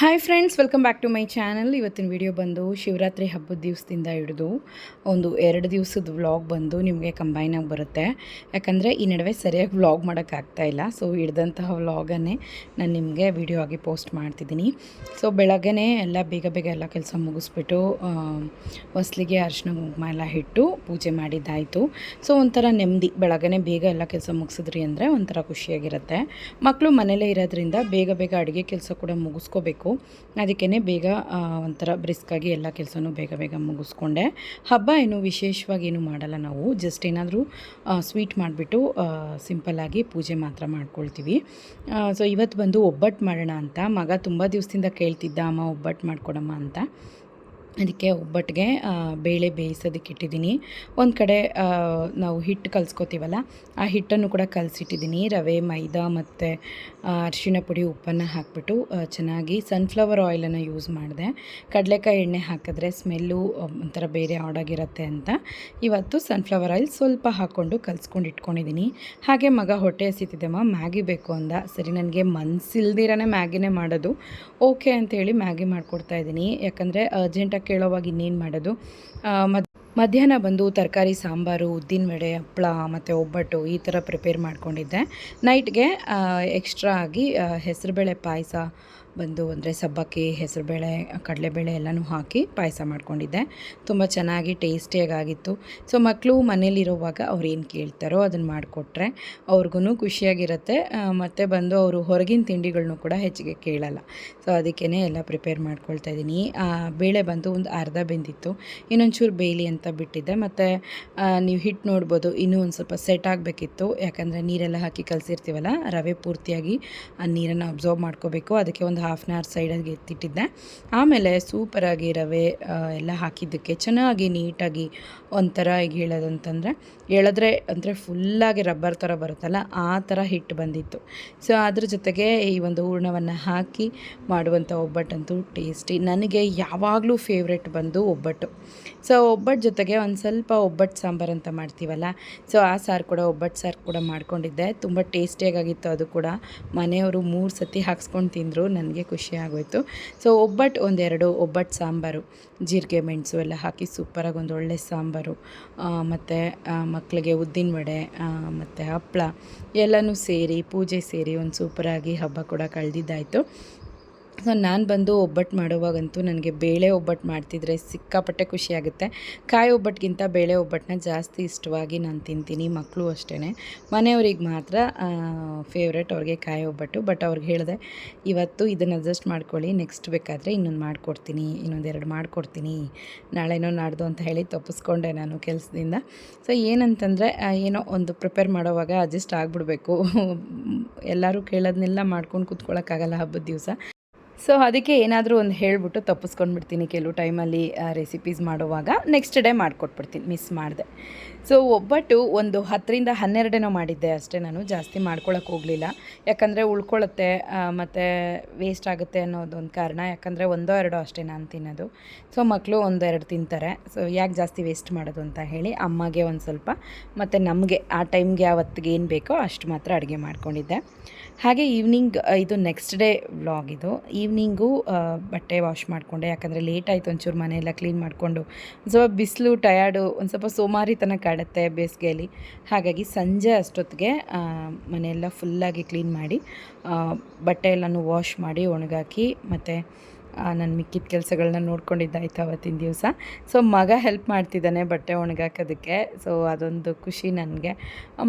Hi friends welcome back to my channel ಇವತ್ತಿನ video ಬಂದು ಶಿವರಾತ್ರಿ ಹಬ್ಬದ ದಿವಸದಿಂದ ಹಿಡಿದು ಒಂದು ಎರಡು ದಿವಸದ ವ್ಲಾಗ್ ಬಂದು ನಿಮಗೆ ಕಂಬೈನಾಗಿ ಬರುತ್ತೆ. ಯಾಕಂದರೆ ಈ ನಡುವೆ ಸರಿಯಾಗಿ ವ್ಲಾಗ್ ಮಾಡೋಕ್ಕಾಗ್ತಾ ಇಲ್ಲ. ಸೊ ಹಿಡ್ದಂತಹ ವ್ಲಾಗನ್ನೇ ನಾನು ನಿಮಗೆ ವಿಡಿಯೋ ಆಗಿ ಪೋಸ್ಟ್ ಮಾಡ್ತಿದ್ದೀನಿ. ಸೊ ಬೆಳಗ್ಗೆ ಎಲ್ಲ ಬೇಗ ಬೇಗ ಎಲ್ಲ ಕೆಲಸ ಮುಗಿಸ್ಬಿಟ್ಟು ಹೊಸ್ಲಿಗೆ ಅರಿಶಿನ ಕುಂಕುಮ ಎಲ್ಲ ಇಟ್ಟು ಪೂಜೆ ಮಾಡಿದ್ದಾಯಿತು. ಸೊ ಒಂಥರ ನೆಮ್ಮದಿ. ಬೆಳಗ್ಗೆ ಬೇಗ ಎಲ್ಲ ಕೆಲಸ ಮುಗಿಸಿದ್ರಿ ಅಂದರೆ ಒಂಥರ ಖುಷಿಯಾಗಿರುತ್ತೆ. ಮಕ್ಕಳು ಮನೇಲೇ ಇರೋದ್ರಿಂದ ಬೇಗ ಬೇಗ ಅಡುಗೆ ಕೆಲಸ ಕೂಡ ಮುಗಿಸ್ಕೋಬೇಕು. ಅದಕ್ಕೇ ಬೇಗ ಒಂಥರ ಬ್ರಿಸ್ಕಾಗಿ ಎಲ್ಲ ಕೆಲಸನೂ ಬೇಗ ಬೇಗ ಮುಗಿಸ್ಕೊಂಡೆ. ಹಬ್ಬ ಏನು ವಿಶೇಷವಾಗಿ ಏನು ಮಾಡಲ್ಲ ನಾವು. ಜಸ್ಟ್ ಏನಾದರೂ ಸ್ವೀಟ್ ಮಾಡಿಬಿಟ್ಟು ಸಿಂಪಲ್ಲಾಗಿ ಪೂಜೆ ಮಾತ್ರ ಮಾಡ್ಕೊಳ್ತೀವಿ. ಸೊ ಇವತ್ತು ಬಂದು ಒಬ್ಬಟ್ಟು ಮಾಡೋಣ ಅಂತ. ಮಗ ತುಂಬ ದಿವಸದಿಂದ ಕೇಳ್ತಿದ್ದ, ಅಮ್ಮ ಒಬ್ಬಟ್ಟು ಮಾಡ್ಕೊಡಮ್ಮ ಅಂತ. ಅದಕ್ಕೆ ಒಬ್ಬಟ್ಟಿಗೆ ಬೇಳೆ ಬೇಯಿಸೋದಕ್ಕೆ ಇಟ್ಟಿದ್ದೀನಿ. ಒಂದು ಕಡೆ ನಾವು ಹಿಟ್ಟು ಕಲಿಸ್ಕೋತೀವಲ್ಲ, ಆ ಹಿಟ್ಟನ್ನು ಕೂಡ ಕಲಸಿಟ್ಟಿದ್ದೀನಿ. ರವೆ, ಮೈದಾ ಮತ್ತು ಅರಿಶಿಣ ಪುಡಿ, ಉಪ್ಪನ್ನು ಹಾಕಿಬಿಟ್ಟು ಚೆನ್ನಾಗಿ ಸನ್ಫ್ಲವರ್ ಆಯಿಲನ್ನು ಯೂಸ್ ಮಾಡಿದೆ. ಕಡಲೆಕಾಯಿ ಎಣ್ಣೆ ಹಾಕಿದ್ರೆ ಸ್ಮೆಲ್ಲು ಒಂಥರ ಬೇರೆ ಆಡಾಗಿರುತ್ತೆ ಅಂತ. ಇವತ್ತು ಸನ್ಫ್ಲವರ್ ಆಯಿಲ್ ಸ್ವಲ್ಪ ಹಾಕ್ಕೊಂಡು ಕಲಿಸ್ಕೊಂಡು ಇಟ್ಕೊಂಡಿದ್ದೀನಿ. ಹಾಗೆ ಮಗ ಹೊಟ್ಟೆ ಹಸಿತಿದ್ದಮ್ಮ ಮ್ಯಾಗಿ ಬೇಕು ಅಂದ. ಸರಿ, ನನಗೆ ಮನಸ್ಸಿಲ್ದಿರನೇ ಮ್ಯಾಗಿನೇ ಮಾಡೋದು. ಓಕೆ ಅಂತೇಳಿ ಮ್ಯಾಗಿ ಮಾಡಿಕೊಡ್ತಾ ಇದ್ದೀನಿ. ಯಾಕಂದರೆ ಅರ್ಜೆಂಟಾಗಿ ಕೇಳೋವಾಗ ಇನ್ನೇನು ಮಾಡೋದು? ಮಧ್ಯಾಹ್ನ ಬಂದು ತರಕಾರಿ, ಸಾಂಬಾರು, ಉದ್ದಿನ ವಡೆ ಹಪ್ಪಳ ಮತ್ತು ಒಬ್ಬಟ್ಟು ಈ ಥರ ಪ್ರಿಪೇರ್ ಮಾಡ್ಕೊಂಡಿದ್ದೆ. ನೈಟ್ಗೆ ಎಕ್ಸ್ಟ್ರಾ ಆಗಿ ಹೆಸರುಬೇಳೆ ಪಾಯಸ ಬಂದು ಅಂದರೆ ಸಬ್ಬಕ್ಕಿ, ಹೆಸರುಬೇಳೆ, ಕಡಲೆಬೇಳೆ ಎಲ್ಲನೂ ಹಾಕಿ ಪಾಯಸ ಮಾಡ್ಕೊಂಡಿದ್ದೆ. ತುಂಬ ಚೆನ್ನಾಗಿ ಟೇಸ್ಟಿಯಾಗಿ ಆಗಿತ್ತು ಸೊ, ಮಕ್ಕಳು ಮನೇಲಿರುವಾಗ ಅವ್ರು ಏನು ಕೇಳ್ತಾರೋ ಅದನ್ನು ಮಾಡಿಕೊಟ್ರೆ ಅವ್ರಿಗೂ ಖುಷಿಯಾಗಿರುತ್ತೆ. ಮತ್ತು ಬಂದು ಅವರು ಹೊರಗಿನ ತಿಂಡಿಗಳನ್ನು ಕೂಡ ಹೆಚ್ಚಿಗೆ ಕೇಳಲ್ಲ. ಸೊ ಅದಕ್ಕೇ ಎಲ್ಲ ಪ್ರಿಪೇರ್ ಮಾಡ್ಕೊಳ್ತಾ ಇದ್ದೀನಿ. ಬೇಳೆ ಬಂದು ಒಂದು ಅರ್ಧ ಬೆಂದಿತ್ತು. ಇನ್ನೊಂಚೂರು ಬೇಯಲಿ ಅಂತ ಬಿಟ್ಟಿದ್ದೆ. ಮತ್ತು ನೀವು ಹಿಟ್ಟು ನೋಡ್ಬೋದು, ಇನ್ನೂ ಒಂದು ಸ್ವಲ್ಪ ಸೆಟ್ ಆಗಬೇಕಿತ್ತು. ಯಾಕಂದರೆ ನೀರೆಲ್ಲ ಹಾಕಿ ಕಲಸಿರ್ತೀವಲ್ಲ, ರವೆ ಪೂರ್ತಿಯಾಗಿ ಆ ನೀರನ್ನು ಅಬ್ಸರ್ವ್ ಮಾಡ್ಕೋಬೇಕು. ಅದಕ್ಕೆ ಒಂದು ಹಾಫ್ ಆನ್ ಅವರ್ ಸೈಡಾಗಿ ಎತ್ತಿಟ್ಟಿದ್ದೆ. ಆಮೇಲೆ ಸೂಪರಾಗಿ ರವೆ ಎಲ್ಲ ಹಾಕಿದ್ದಕ್ಕೆ ಚೆನ್ನಾಗಿ ನೀಟಾಗಿ ಒಂಥರ ಈಗ ಹೇಳೋದಂತಂದರೆ ಹೇಳಿದ್ರೆ ಅಂದರೆ ಫುಲ್ಲಾಗಿ ರಬ್ಬರ್ ಥರ ಬರುತ್ತಲ್ಲ, ಆ ಥರ ಹಿಟ್ಟು ಬಂದಿತ್ತು. ಸೊ ಅದ್ರ ಜೊತೆಗೆ ಈ ಒಂದು ಹೂರ್ಣವನ್ನು ಹಾಕಿ ಮಾಡುವಂಥ ಒಬ್ಬಟ್ಟಂತೂ ಟೇಸ್ಟಿ ನನಗೆ ಯಾವಾಗಲೂ ಫೇವ್ರೆಟ್ ಬಂದು ಒಬ್ಬಟ್ಟು. ಸೊ ಒಬ್ಬಟ್ಟು ಜೊತೆಗೆ ಒಂದು ಸ್ವಲ್ಪ ಒಬ್ಬಟ್ಟು ಸಾಂಬಾರು ಅಂತ ಮಾಡ್ತೀವಲ್ಲ ಸೊ ಆ ಸಾರು ಕೂಡ ಒಬ್ಬಟ್ಟು ಸಾರು ಕೂಡ ಮಾಡ್ಕೊಂಡಿದ್ದೆ. ತುಂಬ ಟೇಸ್ಟಿಯಾಗಿತ್ತು ಅದು ಕೂಡ. ಮನೆಯವರು ಮೂರು ಸತಿ ಹಾಕ್ಸ್ಕೊಂಡು ತಿಂದರು, ನನಗೆ ಖುಷಿ ಆಗೋಯ್ತು. ಸೊ ಒಬ್ಬಟ್ಟು ಒಂದೆರಡು ಒಬ್ಬಟ್ಟು ಸಾಂಬಾರು, ಜೀರಿಗೆ, ಮೆಣಸು ಎಲ್ಲ ಹಾಕಿ ಸೂಪರಾಗಿ ಒಂದು ಒಳ್ಳೆ ಸಾಂಬಾರು. ಮತ್ತು ಮಕ್ಕಳಿಗೆ ಉದ್ದಿನ ವಡೆ ಮತ್ತು ಹಪ್ಪಳ ಎಲ್ಲನೂ ಸೇರಿ, ಪೂಜೆ ಸೇರಿ ಒಂದು ಸೂಪರಾಗಿ ಹಬ್ಬ ಕೂಡ ಕಳೆದಿದ್ದಾಯಿತು. ಸೊ ನಾನು ಬಂದು ಒಬ್ಬಟ್ಟು ಮಾಡುವಾಗಂತೂ ನನಗೆ ಬೇಳೆ ಒಬ್ಬಟ್ಟು ಮಾಡ್ತಿದ್ರೆ ಸಿಕ್ಕಾಪಟ್ಟೆ ಖುಷಿಯಾಗುತ್ತೆ ಕಾಯಿ ಒಬ್ಬಟ್ಟಿಗಿಂತ ಬೇಳೆ ಒಬ್ಬಟ್ಟನ್ನ ಜಾಸ್ತಿ ಇಷ್ಟವಾಗಿ ನಾನು ತಿಂತೀನಿ ಮಕ್ಕಳು ಅಷ್ಟೇ ಮನೆಯವ್ರಿಗೆ ಮಾತ್ರ ಫೇವ್ರೇಟ್ ಅವ್ರಿಗೆ ಕಾಯಿ ಒಬ್ಬಟ್ಟು ಬಟ್ ಅವ್ರಿಗೆ ಹೇಳಿದೆ, ಇವತ್ತು ಇದನ್ನು ಅಡ್ಜಸ್ಟ್ ಮಾಡ್ಕೊಳ್ಳಿ ನೆಕ್ಸ್ಟ್ ಬೇಕಾದರೆ ಇನ್ನೊಂದು ಮಾಡಿಕೊಡ್ತೀನಿ ಇನ್ನೊಂದೆರಡು ಮಾಡಿಕೊಡ್ತೀನಿ. ನಾಳೆನೋ ನಾಡ್ದು ಅಂತ ಹೇಳಿ ತಪ್ಪಿಸ್ಕೊಂಡೆ ನಾನು ಕೆಲಸದಿಂದ. ಸೊ ಏನಂತಂದರೆ ಏನೋ ಒಂದು ಪ್ರಿಪೇರ್ ಮಾಡೋವಾಗ ಅಡ್ಜಸ್ಟ್ ಆಗಿಬಿಡ್ಬೇಕು. ಎಲ್ಲರೂ ಕೇಳೋದನ್ನೆಲ್ಲ ಮಾಡ್ಕೊಂಡು ಕೂತ್ಕೊಳ್ಳೋಕ್ಕಾಗಲ್ಲ ಹಬ್ಬದ ದಿವಸ. ಸೊ ಅದಕ್ಕೆ ಏನಾದರೂ ಒಂದು ಹೇಳಿಬಿಟ್ಟು ತಪ್ಪಿಸ್ಕೊಂಡ್ಬಿಡ್ತೀನಿ ಕೆಲವು ಟೈಮಲ್ಲಿ ರೆಸಿಪೀಸ್ ಮಾಡುವಾಗ. ನೆಕ್ಸ್ಟ್ ಡೇ ಮಾಡಿಕೊಟ್ಬಿಡ್ತೀನಿ ಮಿಸ್ ಮಾಡಿದೆ. ಸೊ ಒಬ್ಬಟ್ಟು ಒಂದು ಹತ್ತರಿಂದ ಹನ್ನೆರಡೇನೋ ಮಾಡಿದ್ದೆ ಅಷ್ಟೇ ನಾನು. ಜಾಸ್ತಿ ಮಾಡ್ಕೊಳಕ್ಕೆ ಹೋಗಲಿಲ್ಲ. ಯಾಕಂದರೆ ಉಳ್ಕೊಳ್ಳುತ್ತೆ ಮತ್ತು ವೇಸ್ಟ್ ಆಗುತ್ತೆ ಅನ್ನೋದೊಂದು ಕಾರಣ. ಯಾಕಂದರೆ ಒಂದೋ ಎರಡೋ ಅಷ್ಟೇ ನಾನು ತಿನ್ನೋದು. ಸೊ ಮಕ್ಕಳು ಒಂದೆರಡು ತಿಂತಾರೆ. ಸೊ ಯಾಕೆ ಜಾಸ್ತಿ ವೇಸ್ಟ್ ಮಾಡೋದು ಅಂತ ಹೇಳಿ ಅಮ್ಮಗೆ ಒಂದು ಸ್ವಲ್ಪ, ಮತ್ತು ನಮಗೆ ಆ ಟೈಮ್ಗೆ ಯಾವತ್ತಿಗೆ ಏನು ಬೇಕೋ ಅಷ್ಟು ಮಾತ್ರ ಅಡುಗೆ ಮಾಡ್ಕೊಂಡಿದ್ದೆ. ಹಾಗೆ ಈವ್ನಿಂಗ್ ಇದು ನೆಕ್ಸ್ಟ್ ಡೇ ವ್ಲಾಗ್ ಇದು. ಈವ್ನಿಂಗು ಬಟ್ಟೆ ವಾಶ್ ಮಾಡಿಕೊಂಡೆ. ಯಾಕಂದರೆ ಲೇಟ್ ಆಯಿತು ಒಂಚೂರು ಮನೆಯೆಲ್ಲ ಕ್ಲೀನ್ ಮಾಡಿಕೊಂಡು. ಸ್ವಲ್ಪ ಬಿಸಿಲು ಟಯರ್ಡು ಒಂದು ಸ್ವಲ್ಪ ಸೋಮಾರಿತನ ಕಾಡುತ್ತೆ ಬೇಸಿಗೆಯಲ್ಲಿ. ಹಾಗಾಗಿ ಸಂಜೆ ಅಷ್ಟೊತ್ತಿಗೆ ಮನೆಯೆಲ್ಲ ಫುಲ್ಲಾಗಿ ಕ್ಲೀನ್ ಮಾಡಿ ಬಟ್ಟೆ ಎಲ್ಲನೂ ವಾಶ್ ಮಾಡಿ, ಒಣಗಾಕಿ, ಮತ್ತು ನಾನು ಮಿಕ್ಕಿದ ಕೆಲಸಗಳನ್ನ ನೋಡ್ಕೊಂಡಿದ್ದಾಯ್ತು ಅವತ್ತಿನ ದಿವಸ. ಸೊ ಮಗ ಹೆಲ್ಪ್ ಮಾಡ್ತಿದ್ದಾನೆ ಬಟ್ಟೆ ಒಣಗಾಕೋದಕ್ಕೆ. ಸೊ ಅದೊಂದು ಖುಷಿ ನನಗೆ.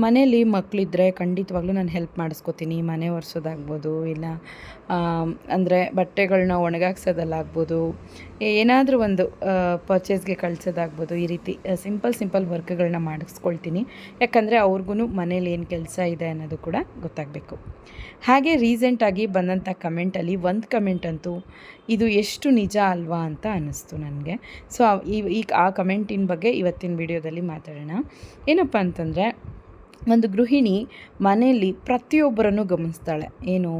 ಮನೇಲಿ ಮಕ್ಕಳಿದ್ರೆ ಖಂಡಿತವಾಗ್ಲೂ ನಾನು ಹೆಲ್ಪ್ ಮಾಡಿಸ್ಕೋತೀನಿ. ಮನೆ ಒರೆಸೋದಾಗ್ಬೋದು, ಇಲ್ಲ ಅಂದರೆ ಬಟ್ಟೆಗಳನ್ನ ಒಣಗಾಕ್ಸೋದಲ್ಲಾಗ್ಬೋದು ಏನಾದರೂ ಒಂದು ಪರ್ಚೇಸ್ಗೆ ಕಳಿಸೋದಾಗ್ಬೋದು, ಈ ರೀತಿ ಸಿಂಪಲ್ ಸಿಂಪಲ್ ವರ್ಕ್ಗಳನ್ನ ಮಾಡಿಸ್ಕೊಳ್ತೀನಿ. ಯಾಕಂದರೆ ಅವ್ರಿಗೂ ಮನೇಲಿ ಏನು ಕೆಲಸ ಇದೆ ಅನ್ನೋದು ಕೂಡ ಗೊತ್ತಾಗಬೇಕು. ಹಾಗೆ ರೀಸೆಂಟಾಗಿ ಬಂದಂಥ ಕಮೆಂಟಲ್ಲಿ ಒಂದು ಕಮೆಂಟ್ ಅಂತೂ ಇದು ಎಷ್ಟು ನಿಜ ಅಲ್ವಾ ಅಂತ ಅನ್ನಿಸ್ತು ನನಗೆ. ಸೊ, ಈ ಆ ಕಮೆಂಟಿನ ಬಗ್ಗೆ ಇವತ್ತಿನ ವಿಡಿಯೋದಲ್ಲಿ ಮಾತಾಡೋಣ. ಏನಪ್ಪ ಅಂತಂದರೆ, ಒಂದು ಗೃಹಿಣಿ ಮನೆಯಲ್ಲಿ ಪ್ರತಿಯೊಬ್ಬರನ್ನು ಗಮನಿಸ್ತಾಳೆ. ಏನು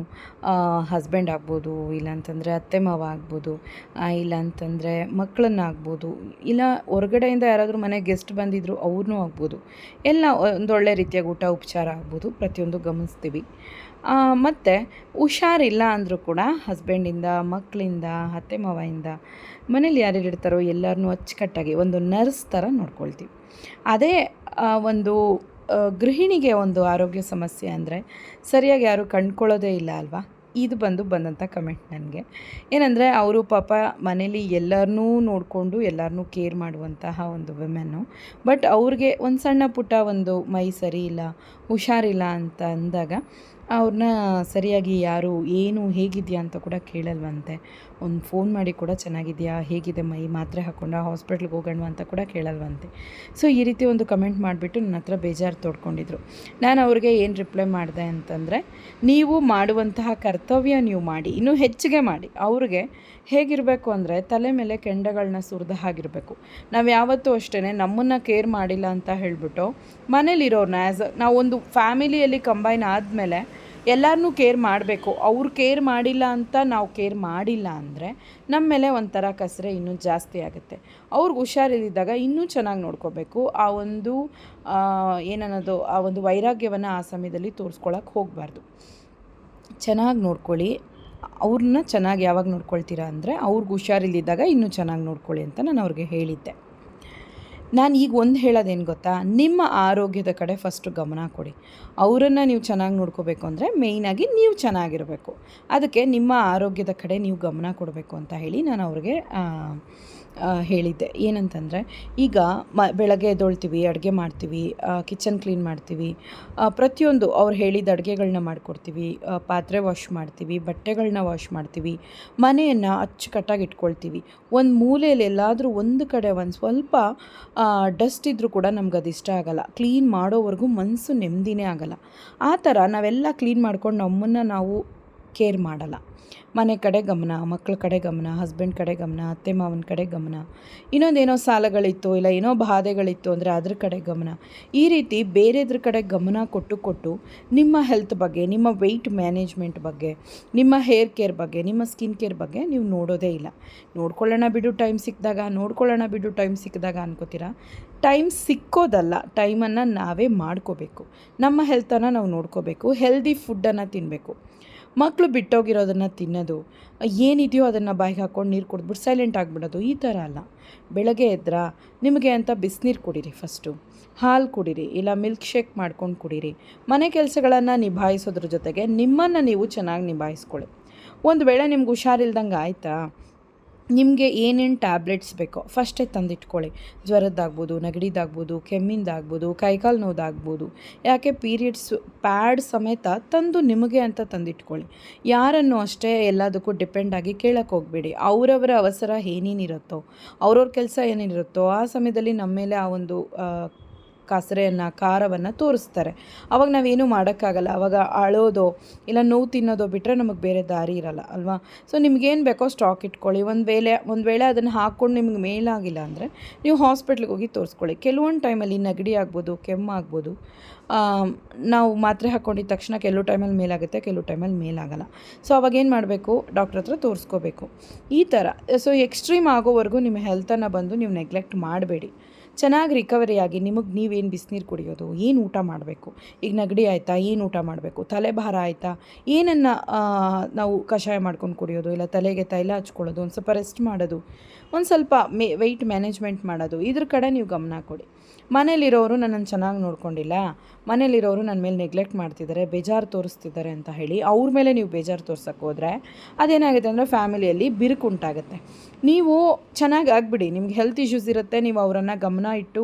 ಹಸ್ಬೆಂಡ್ ಆಗ್ಬೋದು, ಇಲ್ಲಾಂತಂದರೆ ಅತ್ತೆ ಮಾವ ಆಗ್ಬೋದು ಇಲ್ಲಾಂತಂದರೆ ಮಕ್ಕಳನ್ನಾಗ್ಬೋದು, ಇಲ್ಲ ಹೊರಗಡೆಯಿಂದ ಯಾರಾದರೂ ಮನೆಗೆ ಗೆಸ್ಟ್ ಬಂದಿದ್ರು ಅವ್ರನ್ನೂ ಆಗ್ಬೋದು. ಎಲ್ಲ ಒಂದೊಳ್ಳೆ ರೀತಿಯಾಗಿ ಊಟ, ಉಪಚಾರ ಆಗ್ಬೋದು, ಪ್ರತಿಯೊಂದು ಗಮನಿಸ್ತೀವಿ. ಮತ್ತು ಹುಷಾರಿಲ್ಲ ಅಂದರೂ ಕೂಡ ಹಸ್ಬೆಂಡಿಂದ ಮಕ್ಕಳಿಂದ ಅತ್ತೆ ಮಾವಯಿಂದ, ಮನೇಲಿ ಯಾರ್ಯಾರು ಇರ್ತಾರೋ ಎಲ್ಲರನ್ನೂ ಅಚ್ಚುಕಟ್ಟಾಗಿ ಒಂದು ನರ್ಸ್ ಥರ ನೋಡ್ಕೊಳ್ತೀವಿ. ಅದೇ ಒಂದು ಗೃಹಿಣಿಗೆ ಒಂದು ಆರೋಗ್ಯ ಸಮಸ್ಯೆ ಅಂದರೆ ಸರಿಯಾಗಿ ಯಾರೂ ಕಂಡ್ಕೊಳ್ಳೋದೇ ಇಲ್ಲ ಅಲ್ವಾ? ಇದು ಬಂದು ಬಂದಂಥ ಕಮೆಂಟ್ ನನಗೆ. ಏನಂದರೆ ಅವರು ಪಾಪ ಮನೇಲಿ ಎಲ್ಲರನ್ನೂ ನೋಡಿಕೊಂಡು ಎಲ್ಲರನ್ನೂ ಕೇರ್ ಮಾಡುವಂತಹ ಒಂದು ವಿಮೆನ್ನು ಬಟ್ ಅವ್ರಿಗೆ ಒಂದು ಸಣ್ಣ ಪುಟ್ಟ ಒಂದು ಮೈ ಸರಿ ಇಲ್ಲ, ಹುಷಾರಿಲ್ಲ ಅಂತ ಅಂದಾಗ ಅವ್ರನ್ನ ಸರಿಯಾಗಿ ಯಾರು, ಏನು ಹೇಗಿದೆಯಾ ಅಂತ ಕೂಡ ಕೇಳಲ್ವಂತೆ. ಒಂದು ಫೋನ್ ಮಾಡಿ ಕೂಡ ಚೆನ್ನಾಗಿದೆಯಾ, ಹೇಗಿದೆ ಮೈ, ಮಾತ್ರೆ ಹಾಕ್ಕೊಂಡ ಹಾಸ್ಪಿಟ್ಲಿಗೆ ಹೋಗೋಣ ಅಂತ ಕೂಡ ಕೇಳಲ್ವಂತೆ. ಸೊ, ಈ ರೀತಿ ಒಂದು ಕಮೆಂಟ್ ಮಾಡಿಬಿಟ್ಟು ನನ್ನ ಹತ್ರ ಬೇಜಾರು ತೋಡ್ಕೊಂಡಿದ್ರು. ನಾನು ಅವ್ರಿಗೆ ಏನು ರಿಪ್ಲೈ ಮಾಡಿದೆ ಅಂತಂದರೆ, ನೀವು ಮಾಡುವಂತಹ ಕರ್ತವ್ಯ ನೀವು ಮಾಡಿ, ಇನ್ನೂ ಹೆಚ್ಚಿಗೆ ಮಾಡಿ. ಅವ್ರಿಗೆ ಹೇಗಿರಬೇಕು ಅಂದರೆ, ತಲೆ ಮೇಲೆ ಕೆಂಡಗಳನ್ನ ಸುರಿದ ಹಾಗಿರಬೇಕು. ನಾವು ಯಾವತ್ತೂ ಅಷ್ಟೇ ನಮ್ಮನ್ನು ಕೇರ್ ಮಾಡಿಲ್ಲ ಅಂತ ಹೇಳಿಬಿಟ್ಟು ಮನೇಲಿರೋರನ್ನ ಆ್ಯಸ್ ನಾವೊಂದು ಫ್ಯಾಮಿಲಿಯಲ್ಲಿ ಕಂಬೈನ್ ಆದಮೇಲೆ ಎಲ್ಲರನ್ನೂ ಕೇರ್ ಮಾಡಬೇಕು. ಅವ್ರು ಕೇರ್ ಮಾಡಿಲ್ಲ ಅಂತ ನಾವು ಕೇರ್ ಮಾಡಿಲ್ಲ ಅಂದರೆ ನಮ್ಮ ಮೇಲೆ ಒಂಥರ ಕಸರೆ ಇನ್ನೂ ಜಾಸ್ತಿ ಆಗುತ್ತೆ. ಅವ್ರಿಗೆ ಹುಷಾರಿಲ್ಲದಾಗ ಇನ್ನೂ ಚೆನ್ನಾಗಿ ನೋಡ್ಕೋಬೇಕು. ಆ ಒಂದು ಏನನ್ನೋದು, ಆ ಒಂದು ವೈರಾಗ್ಯವನ್ನು ಆ ಸಮಯದಲ್ಲಿ ತೋರಿಸ್ಕೊಳಕ್ಕೆ ಹೋಗಬಾರ್ದು. ಚೆನ್ನಾಗಿ ನೋಡ್ಕೊಳ್ಳಿ. ಅವ್ರನ್ನ ಚೆನ್ನಾಗಿ ಯಾವಾಗ ನೋಡ್ಕೊಳ್ತೀರಾ ಅಂದರೆ ಅವ್ರಿಗೆ ಹುಷಾರಿಲ್ಲದಿದ್ದಾಗ ಇನ್ನೂ ಚೆನ್ನಾಗಿ ನೋಡ್ಕೊಳ್ಳಿ ಅಂತ ನಾನು ಅವ್ರಿಗೆ ಹೇಳಿದ್ದೆ. ನಾನು ಈಗ ಒಂದು ಹೇಳೋದೇನು ಗೊತ್ತಾ? ನಿಮ್ಮ ಆರೋಗ್ಯದ ಕಡೆ ಫಸ್ಟು ಗಮನ ಕೊಡಿ. ಅವರನ್ನು ನೀವು ಚೆನ್ನಾಗಿ ನೋಡ್ಕೋಬೇಕು ಅಂದರೆ ಮೇಯ್ನಾಗಿ ನೀವು ಚೆನ್ನಾಗಿರಬೇಕು. ಅದಕ್ಕೆ ನಿಮ್ಮ ಆರೋಗ್ಯದ ಕಡೆ ನೀವು ಗಮನ ಕೊಡಬೇಕು ಅಂತ ಹೇಳಿ ನಾನು ಅವ್ರಿಗೆ ಹೇಳಿದ್ದೆ. ಏನಂತಂದರೆ, ಈಗ ಮ, ಬೆಳಗ್ಗೆ ಎದ್ದೊಳ್ತೀವಿ, ಅಡುಗೆ ಮಾಡ್ತೀವಿ ಕಿಚನ್ ಕ್ಲೀನ್ ಮಾಡ್ತೀವಿ ಪ್ರತಿಯೊಂದು ಅವ್ರು ಹೇಳಿದ ಅಡುಗೆಗಳನ್ನ ಮಾಡಿಕೊಡ್ತೀವಿ ಪಾತ್ರೆ ವಾಶ್ ಮಾಡ್ತೀವಿ ಬಟ್ಟೆಗಳನ್ನ ವಾಶ್ ಮಾಡ್ತೀವಿ, ಮನೆಯನ್ನು ಅಚ್ಚುಕಟ್ಟಾಗಿ ಇಟ್ಕೊಳ್ತೀವಿ. ಒಂದು ಮೂಲೆಯಲ್ಲಿ ಎಲ್ಲಾದರೂ ಒಂದು ಕಡೆ ಒಂದು ಸ್ವಲ್ಪ ಡಸ್ಟ್ ಇದ್ದರೂ ಕೂಡ ನಮ್ಗೆ ಅದು ಇಷ್ಟ ಆಗಲ್ಲ. ಕ್ಲೀನ್ ಮಾಡೋವರೆಗೂ ಮನಸ್ಸು ನೆಮ್ಮದಿನೇ ಆಗಲ್ಲ. ಆ ಥರ ನಾವೆಲ್ಲ ಕ್ಲೀನ್ ಮಾಡ್ಕೊಂಡು ನಮ್ಮನ್ನು ನಾವು ಕೇರ್ ಮಾಡಲ್ಲ. ಮನೆ ಕಡೆ ಗಮನ ಮಕ್ಕಳ ಕಡೆ ಗಮನ ಹಸ್ಬೆಂಡ್ ಕಡೆ ಗಮನ, ಅತ್ತೆ ಮಾವನ ಕಡೆ ಗಮನ. ಇನ್ನೊಂದೇನೋ ಸಾಲಗಳಿತ್ತು ಇಲ್ಲ ಏನೋ ಬಾಧೆಗಳಿತ್ತು ಅಂದರೆ ಅದ್ರ ಕಡೆ ಗಮನ. ಈ ರೀತಿ ಬೇರೆದ್ರ ಕಡೆ ಗಮನ ಕೊಟ್ಟು ಕೊಟ್ಟು ನಿಮ್ಮ ಹೆಲ್ತ್ ಬಗ್ಗೆ, ನಿಮ್ಮ ವೆಯ್ಟ್ ಮ್ಯಾನೇಜ್ಮೆಂಟ್ ಬಗ್ಗೆ, ನಿಮ್ಮ ಹೇರ್ ಕೇರ್ ಬಗ್ಗೆ, ನಿಮ್ಮ ಸ್ಕಿನ್ ಕೇರ್ ಬಗ್ಗೆ ನೀವು ನೋಡೋದೇ ಇಲ್ಲ. ನೋಡ್ಕೊಳ್ಳೋಣ ಬಿಡು ಟೈಮ್ ಸಿಕ್ಕಿದಾಗ, ನೋಡ್ಕೊಳ್ಳೋಣ ಬಿಡು ಟೈಮ್ ಸಿಕ್ಕಿದಾಗ ಅನ್ಕೋತೀರಾ? ಟೈಮ್ ಸಿಕ್ಕೋದಲ್ಲ ಟೈಮನ್ನು ನಾವೇ ಮಾಡ್ಕೋಬೇಕು. ನಮ್ಮ ಹೆಲ್ತನ್ನು ನಾವು ನೋಡ್ಕೋಬೇಕು. ಹೆಲ್ದಿ ಫುಡ್ಡನ್ನು ತಿನ್ನಬೇಕು ಮಕ್ಕಳು ಬಿಟ್ಟೋಗಿರೋದನ್ನು ತಿನ್ನೋದು, ಏನಿದೆಯೋ ಅದನ್ನು ಬಾಯಿಗೆ ಹಾಕ್ಕೊಂಡು ನೀರು ಕುಡಿದ್ಬಿಟ್ಟು ಸೈಲೆಂಟ್ ಆಗಿಬಿಡೋದು, ಈ ಥರ ಅಲ್ಲ. ಬೆಳಗ್ಗೆ ಎದ್ರ ನಿಮಗೆ ಅಂತ ಬಿಸಿನೀರು ಕುಡೀರಿ ಫಸ್ಟು ಹಾಲು ಕುಡೀರಿ, ಇಲ್ಲ ಮಿಲ್ಕ್ ಶೇಕ್ ಮಾಡ್ಕೊಂಡು ಕುಡೀರಿ. ಮನೆ ಕೆಲಸಗಳನ್ನು ನಿಭಾಯಿಸೋದ್ರ ಜೊತೆಗೆ ನಿಮ್ಮನ್ನು ನೀವು ಚೆನ್ನಾಗಿ ನಿಭಾಯಿಸ್ಕೊಳ್ಳಿ. ಒಂದು ವೇಳೆ ನಿಮ್ಗೆ ಹುಷಾರಿಲ್ದಂಗೆ ಆಯಿತಾ? ನಿಮಗೆ ಏನೇನು ಟ್ಯಾಬ್ಲೆಟ್ಸ್ ಬೇಕೋ ಫಸ್ಟೇ ತಂದಿಟ್ಕೊಳ್ಳಿ. ಜ್ವರದ್ದಾಗ್ಬೋದು, ನೆಗಡಿದಾಗ್ಬೋದು, ಕೆಮ್ಮಿಂದಾಗ್ಬೋದು, ಕೈಕಾಲು ನೋವುದಾಗ್ಬೋದು, ಯಾಕೆ ಪೀರಿಯಡ್ಸ್ ಪ್ಯಾಡ್ ಸಮೇತ ತಂದು ನಿಮಗೆ ಅಂತ ತಂದಿಟ್ಕೊಳ್ಳಿ. ಯಾರನ್ನು ಅಷ್ಟೇ ಎಲ್ಲದಕ್ಕೂ ಡಿಪೆಂಡ್ ಆಗಿ ಕೇಳಕ್ಕೆ ಹೋಗಬೇಡಿ. ಅವರವರ ಅವಸರ ಏನೇನಿರುತ್ತೋ, ಅವ್ರವ್ರ ಕೆಲಸ ಏನೇನಿರುತ್ತೋ ಆ ಸಮಯದಲ್ಲಿ ನಮ್ಮ ಮೇಲೆ ಆ ಒಂದು ಕಸರೆಯನ್ನು ಖಾರವನ್ನು ತೋರಿಸ್ತಾರೆ. ಅವಾಗ ನಾವೇನು ಮಾಡೋಕ್ಕಾಗಲ್ಲ. ಅವಾಗ ಅಳೋದೋ ಇಲ್ಲ ನೋವು ತಿನ್ನೋದೋ ಬಿಟ್ಟರೆ ನಮಗೆ ಬೇರೆ ದಾರಿ ಇರಲ್ಲ ಅಲ್ವಾ? ಸೊ ನಿಮ್ಗೇನು ಬೇಕೋ ಸ್ಟಾಕ್ ಇಟ್ಕೊಳ್ಳಿ. ಒಂದು ವೇಳೆ ಒಂದು ವೇಳೆ ಅದನ್ನು ಹಾಕ್ಕೊಂಡು ನಿಮ್ಗೆ ಮೇಲಾಗಿಲ್ಲ ಅಂದರೆ ನೀವು ಹಾಸ್ಪಿಟ್ಲಿಗೆ ಹೋಗಿ ತೋರಿಸ್ಕೊಳ್ಳಿ. ಕೆಲವೊಂದು ಟೈಮಲ್ಲಿ ನೆಗಡಿ ಆಗ್ಬೋದು ಕೆಮ್ಮು ಆಗ್ಬೋದು. ಆಮ್, ನಾವು ಮಾತ್ರೆ ಹಾಕ್ಕೊಂಡಿದ ತಕ್ಷಣ ಕೆಲವು ಟೈಮಲ್ಲಿ ಮೇಲಾಗುತ್ತೆ ಕೆಲವು ಟೈಮಲ್ಲಿ ಮೇಲಾಗಲ್ಲ. ಸೊ ಅವಾಗ ಏನು ಮಾಡಬೇಕು? ಡಾಕ್ಟ್ರ್ ಹತ್ರ ತೋರಿಸ್ಕೋಬೇಕು. ಈ ಥರ ಸೊ ಎಕ್ಸ್ಟ್ರೀಮ್ ಆಗೋವರೆಗೂ ನಿಮ್ಮ ಹೆಲ್ತನ್ನು ಬಂದು ನೀವು ನೆಗ್ಲೆಕ್ಟ್ ಮಾಡಬೇಡಿ. ಚೆನ್ನಾಗಿ ರಿಕವರಿ ಆಗಿ ನಿಮಗೆ ನೀವೇನು ಬಿಸಿನೀರು ಕುಡಿಯೋದು, ಏನು ಊಟ ಮಾಡಬೇಕು? ಈಗ ನೆಗಡಿ ಆಯಿತಾ, ಏನು ಊಟ ಮಾಡಬೇಕು? ತಲೆ ಭಾರ ಆಯಿತಾ? ಏನನ್ನು ನಾವು ಕಷಾಯ ಮಾಡ್ಕೊಂಡು ಕುಡಿಯೋದು, ಇಲ್ಲ ತಲೆಗೆ ತೈಲ ಹಚ್ಕೊಳ್ಳೋದು, ಒಂದು ಸ್ವಲ್ಪ ರೆಸ್ಟ್ ಮಾಡೋದು, ಒಂದು ಸ್ವಲ್ಪ ಮೇ ವೆಯ್ಟ್ ಮ್ಯಾನೇಜ್ಮೆಂಟ್ ಮಾಡೋದು, ಇದ್ರ ಕಡೆ ನೀವು ಗಮನ ಕೊಡಿ. ಮನೇಲಿರೋರು ನನ್ನನ್ನು ಚೆನ್ನಾಗಿ ನೋಡ್ಕೊಂಡಿಲ್ಲ. ಮನೇಲಿರೋರು ನನ್ನ ಮೇಲೆ ನೆಗ್ಲೆಕ್ಟ್ ಮಾಡ್ತಿದ್ದಾರೆ, ಬೇಜಾರು ತೋರಿಸ್ತಿದ್ದಾರೆ ಅಂತ ಹೇಳಿ ಅವ್ರ ಮೇಲೆ ನೀವು ಬೇಜಾರು ತೋರ್ಸಕ್ಕೆ ಹೋದರೆ ಅದೇನಾಗುತ್ತೆ ಅಂದರೆ ಫ್ಯಾಮಿಲಿಯಲ್ಲಿ ಬಿರುಕು ಉಂಟಾಗುತ್ತೆ. ನೀವು ಚೆನ್ನಾಗಿ ಆಗ್ಬಿಡಿ, ನಿಮ್ಗೆ ಹೆಲ್ತ್ ಇಶ್ಯೂಸ್ ಇರುತ್ತೆ, ನೀವು ಅವರನ್ನು ಗಮನ ಇಟ್ಟು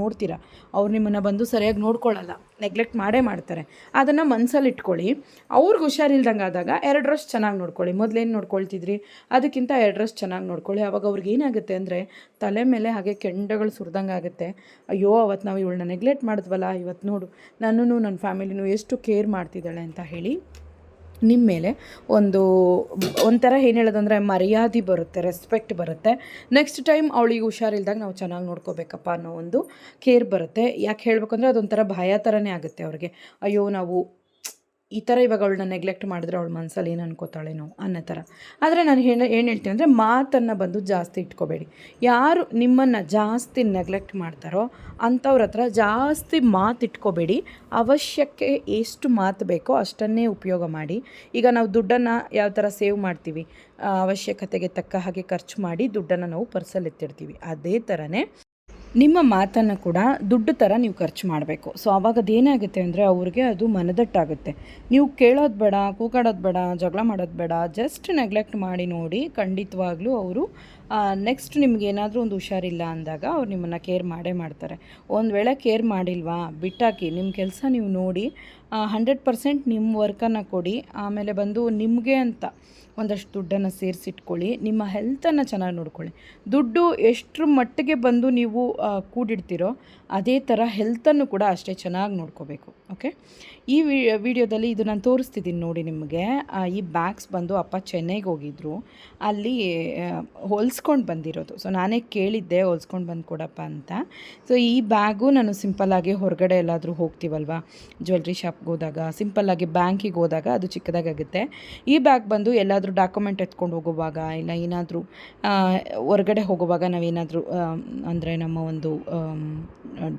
ನೋಡ್ತೀರಾ. ಅವ್ರು ನಿಮ್ಮನ್ನು ಬಂದು ಸರಿಯಾಗಿ ನೋಡ್ಕೊಳ್ಳಲ್ಲ ನೆಗ್ಲೆಕ್ಟ್ ಮಾಡೇ ಮಾಡ್ತಾರೆ. ಅದನ್ನು ಮನಸ್ಸಲ್ಲಿ ಇಟ್ಕೊಳ್ಳಿ. ಅವ್ರಿಗೆ ಹುಷಾರಿಲ್ದಂಗೆ ಆದಾಗ ಎರಡರಷ್ಟು ಚೆನ್ನಾಗಿ ನೋಡ್ಕೊಳ್ಳಿ. ಮೊದಲೇನು ನೋಡ್ಕೊಳ್ತಿದ್ರಿ? ಅದಕ್ಕಿಂತ ಎರಡರಷ್ಟು ಚೆನ್ನಾಗಿ ನೋಡ್ಕೊಳ್ಳಿ. ಅವಾಗ ಅವ್ರಿಗೆ ಏನಾಗುತ್ತೆ ಅಂದರೆ ತಲೆ ಮೇಲೆ ಹಾಗೆ ಕೆಂಡಗಳು ಸುರಿದಂಗೆ ಆಗುತ್ತೆ. ಅಯ್ಯೋ ಅವತ್ತು ನಾವು ಇವಳನ್ನ ನೆಗ್ಲೆಕ್ಟ್ ಮಾಡಿದ್ವಲ್ಲ ಇವತ್ತು ನೋಡು. ನನ್ನೂ ನನ್ನ ಫ್ಯಾಮಿಲಿನೂ ಎಷ್ಟು ಕೇರ್ ಮಾಡ್ತಿದ್ದಾಳೆ ಅಂತ ಹೇಳಿ ನಿಮ್ಮ ಮೇಲೆ ಒಂದು, ಒಂಥರ ಏನು ಹೇಳೋದಂದರೆ ಮರ್ಯಾದೆ ಬರುತ್ತೆ ರೆಸ್ಪೆಕ್ಟ್ ಬರುತ್ತೆ. ನೆಕ್ಸ್ಟ್ ಟೈಮ್ ಅವಳಿಗೆ ಹುಷಾರಿಲ್ದಾಗ ನಾವು ಚೆನ್ನಾಗಿ ನೋಡ್ಕೋಬೇಕಪ್ಪ ಅನ್ನೋ ಒಂದು ಕೇರ್ ಬರುತ್ತೆ. ಯಾಕೆ ಹೇಳಬೇಕಂದ್ರೆ ಅದೊಂಥರ ಭಯ ಥರನೇ ಆಗುತ್ತೆ ಅವ್ರಿಗೆ. ಅಯ್ಯೋ, ನಾವು ಈ ಥರ ಇವಾಗ ಅವಳನ್ನ ನೆಗ್ಲೆಕ್ಟ್ ಮಾಡಿದ್ರೆ ಅವಳ ಮನಸ್ಸಲ್ಲಿ ಏನು ಅನ್ಕೋತಾಳೇನೋ ಅನ್ನೋ ಥರ ಆದರೆ ನಾನು ಏನು ಏನು ಹೇಳ್ತೀನಿ ಅಂದರೆ ಮಾತನ್ನು ಬಂದು ಜಾಸ್ತಿ ಇಟ್ಕೋಬೇಡಿ. ಯಾರು ನಿಮ್ಮನ್ನು ಜಾಸ್ತಿ ನೆಗ್ಲೆಕ್ಟ್ ಮಾಡ್ತಾರೋ ಅಂಥವ್ರ ಹತ್ರ ಜಾಸ್ತಿ ಮಾತು ಇಟ್ಕೋಬೇಡಿ. ಅವಶ್ಯಕ್ಕೆ ಎಷ್ಟು ಮಾತು ಬೇಕೋ ಅಷ್ಟನ್ನೇ ಉಪಯೋಗ ಮಾಡಿ. ಈಗ ನಾವು ದುಡ್ಡನ್ನು ಯಾವ ಥರ ಸೇವ್ ಮಾಡ್ತೀವಿ ಅವಶ್ಯಕತೆಗೆ ತಕ್ಕ ಹಾಗೆ ಖರ್ಚು ಮಾಡಿ ದುಡ್ಡನ್ನು ನಾವು ಪರ್ಸಲ್ಲಿ ಎತ್ತಿಡ್ತೀವಿ. ಅದೇ ಥರನೇ ನಿಮ್ಮ ಮಾತನ್ನು ಕೂಡ ದುಡ್ಡು ಥರ ನೀವು ಖರ್ಚು ಮಾಡಬೇಕು. ಸೊ ಆವಾಗ ಅದೇನಾಗುತ್ತೆ ಅಂದರೆ ಅವ್ರಿಗೆ ಅದು ಮನದಟ್ಟಾಗುತ್ತೆ. ನೀವು ಕೇಳೋದು ಬೇಡ, ಕೂಗಾಡೋದು ಬೇಡ, ಜಗಳ ಮಾಡೋದು ಬೇಡ ಜಸ್ಟ್ ನೆಗ್ಲೆಕ್ಟ್ ಮಾಡಿ ನೋಡಿ ಖಂಡಿತವಾಗ್ಲೂ ಅವರು ನೆಕ್ಸ್ಟ್ ನಿಮ್ಗೆ ಏನಾದರೂ ಒಂದು ಹುಷಾರಿಲ್ಲ ಅಂದಾಗ ಅವ್ರು ನಿಮ್ಮನ್ನು ಕೇರ್ ಮಾಡೇ ಮಾಡ್ತಾರೆ. ಒಂದು ವೇಳೆ ಕೇರ್ ಮಾಡಿಲ್ವಾ, ಬಿಟ್ಟಾಕಿ ನಿಮ್ಮ ಕೆಲಸ ನೀವು ನೋಡಿ ಹಂಡ್ರೆಡ್ ಪರ್ಸೆಂಟ್ ನಿಮ್ಮ ವರ್ಕನ್ನು ಕೊಡಿ, ಆಮೇಲೆ ಬಂದು ನಿಮಗೆ ಅಂತ ಒಂದಷ್ಟು ದುಡ್ಡನ್ನು ಸೇರಿಸಿಟ್ಕೊಳ್ಳಿ, ನಿಮ್ಮ ಹೆಲ್ತನ್ನು ಚೆನ್ನಾಗಿ ನೋಡ್ಕೊಳ್ಳಿ. ದುಡ್ಡು ಎಷ್ಟರ ಮಟ್ಟಿಗೆ ಬಂದು ನೀವು ಕೂಡಿಡ್ತೀರೋ, ಅದೇ ಥರ ಹೆಲ್ತನ್ನು ಕೂಡ ಅಷ್ಟೇ ಚೆನ್ನಾಗಿ ನೋಡ್ಕೋಬೇಕು ಓಕೆ ಈ ವಿಡಿಯೋದಲ್ಲಿ ಇದು ನಾನು ತೋರಿಸ್ತಿದ್ದೀನಿ ನೋಡಿ ನಿಮಗೆ. ಈ ಬ್ಯಾಗ್ಸ್ ಬಂದು ಅಪ್ಪ ಚೆನ್ನೈಗೆ ಹೋಗಿದ್ರು. ಅಲ್ಲಿ ಹೊಲ್ಸ್ಕೊಂಡು ಬಂದಿರೋದು. ಸೊ ನಾನೇ ಕೇಳಿದ್ದೆ, ಹೊಲ್ಸ್ಕೊಂಡು ಬಂದು ಕೊಡಪ್ಪ ಅಂತ. ಸೊ ಈ ಬ್ಯಾಗು ನಾನು ಸಿಂಪಲ್ಲಾಗಿ ಹೊರಗಡೆ ಎಲ್ಲಾದರೂ ಹೋಗ್ತೀವಲ್ವ? ಜ್ಯುವೆಲ್ರಿ ಶಾಪ್ಗೆ ಹೋದಾಗ ಸಿಂಪಲ್ಲಾಗಿ ಬ್ಯಾಂಕಿಗೆ ಹೋದಾಗ ಅದು ಚಿಕ್ಕದಾಗುತ್ತೆ ಈ ಬ್ಯಾಗ್ ಬಂದು ಎಲ್ಲಾದರೂ ಡಾಕ್ಯುಮೆಂಟ್ ಎತ್ಕೊಂಡು ಹೋಗುವಾಗ, ಇಲ್ಲ ಏನಾದರೂ ಹೊರಗಡೆ ಹೋಗುವಾಗ ನಾವೇನಾದರೂ ಅಂದರೆ ನಮ್ಮ ಒಂದು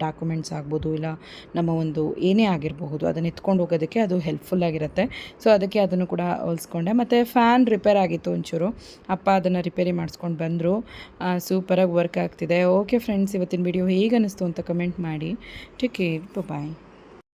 ಡಾಕ್ಯುಮೆಂಟ್ಸ್ ಆಗ್ಬೋದು, ಇಲ್ಲ ನಮ್ಮ ಒಂದು ಏನೇ ಆಗಿರಬಹುದು, ಅದನ್ನು ಎತ್ಕೊಂಡು ಹೋಗೋದಕ್ಕೆ ಅದು ಹೆಲ್ಪ್ಫುಲ್ ಆಗಿರುತ್ತೆ. ಸೊ ಅದಕ್ಕೆ ಅದನ್ನು ಕೂಡ ಹೊಲಿಸ್ಕೊಂಡೆ. ಮತ್ತು ಫ್ಯಾನ್ ರಿಪೇರ್ ಆಗಿತ್ತು ಒಂಚೂರು. ಅಪ್ಪ ಅದನ್ನು ರಿಪೇರಿ ಮಾಡಿಸ್ಕೊಂಡು ಬಂದರು. ಸೂಪರಾಗಿ ವರ್ಕ್ ಆಗ್ತಿದೆ. ಓಕೆ ಫ್ರೆಂಡ್ಸ್ ಇವತ್ತಿನ ವಿಡಿಯೋ ಹೇಗೆ ಅನ್ನಿಸ್ತು ಅಂತ ಕಮೆಂಟ್ ಮಾಡಿ. Take care bye